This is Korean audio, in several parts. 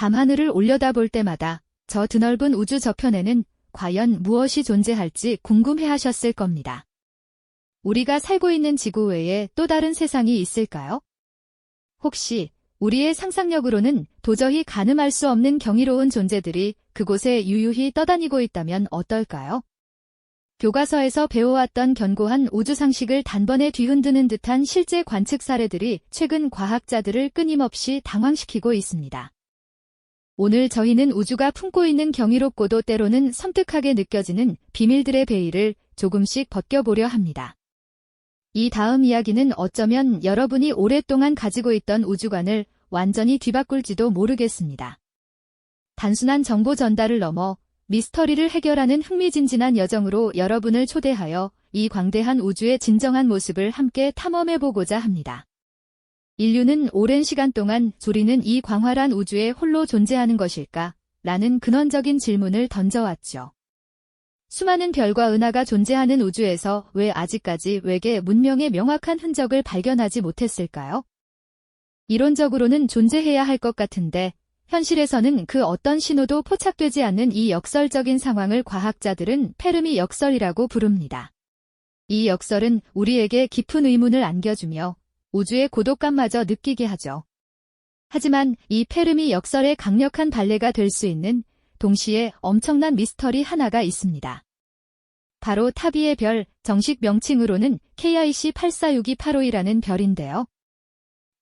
밤하늘을 올려다볼 때마다 저 드넓은 우주 저편에는 과연 무엇이 존재할지 궁금해 하셨을 겁니다. 우리가 살고 있는 지구 외에 또 다른 세상이 있을까요? 혹시 우리의 상상력으로는 도저히 가늠할 수 없는 경이로운 존재들이 그곳에 유유히 떠다니고 있다면 어떨까요? 교과서에서 배워왔던 견고한 우주 상식을 단번에 뒤흔드는 듯한 실제 관측 사례들이 최근 과학자들을 끊임없이 당황시키고 있습니다. 오늘 저희는 우주가 품고 있는 경이롭고도 때로는 섬뜩하게 느껴지는 비밀들의 베일을 조금씩 벗겨보려 합니다. 이 다음 이야기는 어쩌면 여러분이 오랫동안 가지고 있던 우주관을 완전히 뒤바꿀지도 모르겠습니다. 단순한 정보 전달을 넘어 미스터리를 해결하는 흥미진진한 여정으로 여러분을 초대하여 이 광대한 우주의 진정한 모습을 함께 탐험해보고자 합니다. 인류는 오랜 시간 동안 조리는 이 광활한 우주에 홀로 존재하는 것일까? 라는 근원적인 질문을 던져왔죠. 수많은 별과 은하가 존재하는 우주에서 왜 아직까지 외계 문명의 명확한 흔적을 발견하지 못했을까요? 이론적으로는 존재해야 할 것 같은데 현실에서는 그 어떤 신호도 포착되지 않는 이 역설적인 상황을 과학자들은 페르미 역설이라고 부릅니다. 이 역설은 우리에게 깊은 의문을 안겨주며 우주의 고독감마저 느끼게 하죠. 하지만 이 페르미 역설의 강력한 발레가 될 수 있는 동시에 엄청난 미스터리 하나가 있습니다. 바로 타비의 별, 정식 명칭으로는 KIC 846285이라는 별인데요.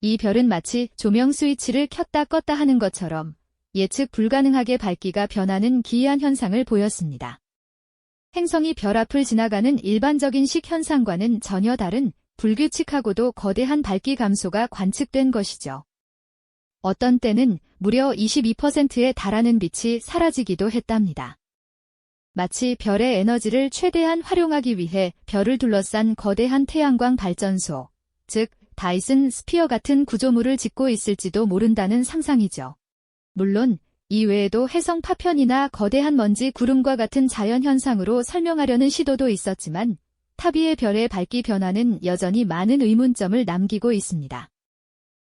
이 별은 마치 조명 스위치를 켰다 껐다 하는 것처럼 예측 불가능하게 밝기가 변하는 기이한 현상을 보였습니다. 행성이 별 앞을 지나가는 일반적인 식 현상과는 전혀 다른 불규칙하고도 거대한 밝기 감소가 관측된 것이죠. 어떤 때는 무려 22%에 달하는 빛이 사라지기도 했답니다. 마치 별의 에너지를 최대한 활용하기 위해 별을 둘러싼 거대한 태양광 발전소, 즉 다이슨 스피어 같은 구조물을 짓고 있을지도 모른다는 상상이죠. 물론 이 외에도 해성 파편이나 거대한 먼지 구름과 같은 자연 현상으로 설명하려는 시도도 있었지만 타비의 별의 밝기 변화는 여전히 많은 의문점을 남기고 있습니다.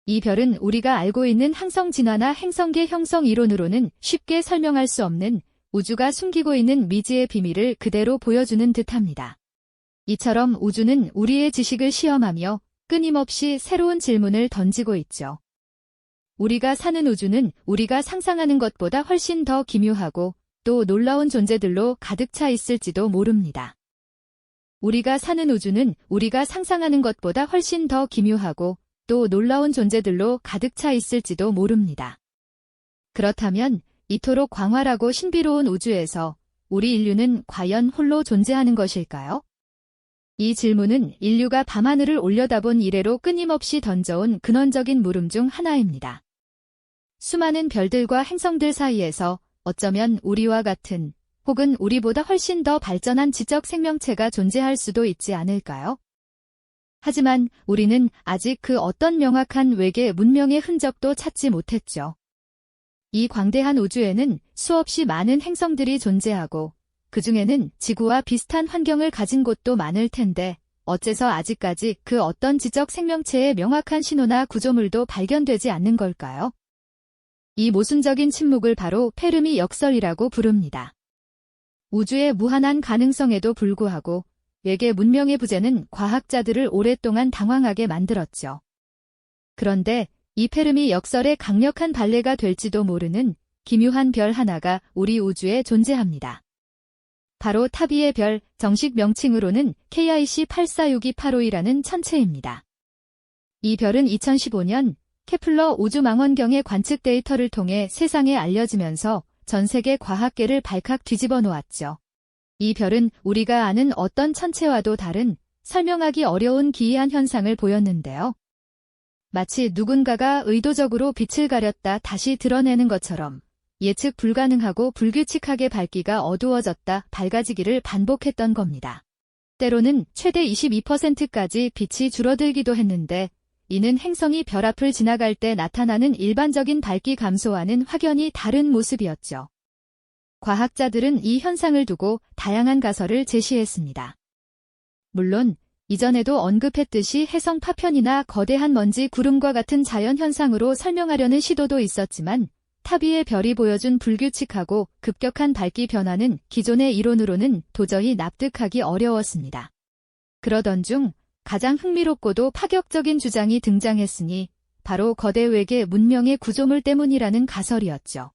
이 별은 우리가 알고 있는 항성 진화나 행성계 형성 이론으로는 쉽게 설명할 수 없는 우주가 숨기고 있는 미지의 비밀을 그대로 보여주는 듯합니다. 이처럼 우주는 우리의 지식을 시험하며 끊임없이 새로운 질문을 던지고 있죠. 우리가 사는 우주는 우리가 상상하는 것보다 훨씬 더 기묘하고 또 놀라운 존재들로 가득 차 있을지도 모릅니다. 우리가 사는 우주는 우리가 상상하는 것보다 훨씬 더 기묘하고 또 놀라운 존재들로 가득 차 있을지도 모릅니다. 그렇다면 이토록 광활하고 신비로운 우주에서 우리 인류는 과연 홀로 존재하는 것일까요? 이 질문은 인류가 밤하늘을 올려다본 이래로 끊임없이 던져온 근원적인 물음 중 하나입니다. 수많은 별들과 행성들 사이에서 어쩌면 우리와 같은 혹은 우리보다 훨씬 더 발전한 지적 생명체가 존재할 수도 있지 않을까요? 하지만 우리는 아직 그 어떤 명확한 외계 문명의 흔적도 찾지 못했죠. 이 광대한 우주에는 수없이 많은 행성들이 존재하고 그 중에는 지구와 비슷한 환경을 가진 곳도 많을 텐데 어째서 아직까지 그 어떤 지적 생명체의 명확한 신호나 구조물도 발견되지 않는 걸까요? 이 모순적인 침묵을 바로 페르미 역설이라고 부릅니다. 우주의 무한한 가능성에도 불구하고 외계 문명의 부재는 과학자들을 오랫동안 당황하게 만들었죠. 그런데 이 페르미 역설의 강력한 발레가 될지도 모르는 기묘한 별 하나가 우리 우주에 존재합니다. 바로 타비의 별, 정식 명칭으로는 KIC 846285이라는 천체입니다. 이 별은 2015년 케플러 우주망원경의 관측 데이터를 통해 세상에 알려지면서 전 세계 과학계를 발칵 뒤집어 놓았죠. 이 별은 우리가 아는 어떤 천체와도 다른 설명하기 어려운 기이한 현상을 보였는데요. 마치 누군가가 의도적으로 빛을 가렸다 다시 드러내는 것처럼 예측 불가능하고 불규칙하게 밝기가 어두워졌다 밝아지기를 반복했던 겁니다. 때로는 최대 22%까지 빛이 줄어들기도 했는데 이는 행성이 별 앞을 지나갈 때 나타나는 일반적인 밝기 감소와는 확연히 다른 모습이었죠. 과학자들은 이 현상을 두고 다양한 가설을 제시했습니다. 물론 이전에도 언급했듯이 해성 파편이나 거대한 먼지 구름과 같은 자연 현상으로 설명하려는 시도도 있었지만 타비의 별이 보여준 불규칙하고 급격한 밝기 변화는 기존의 이론으로는 도저히 납득하기 어려웠습니다. 그러던 중 가장 흥미롭고도 파격적인 주장이 등장했으니 바로 거대 외계 문명의 구조물 때문이라는 가설이었죠.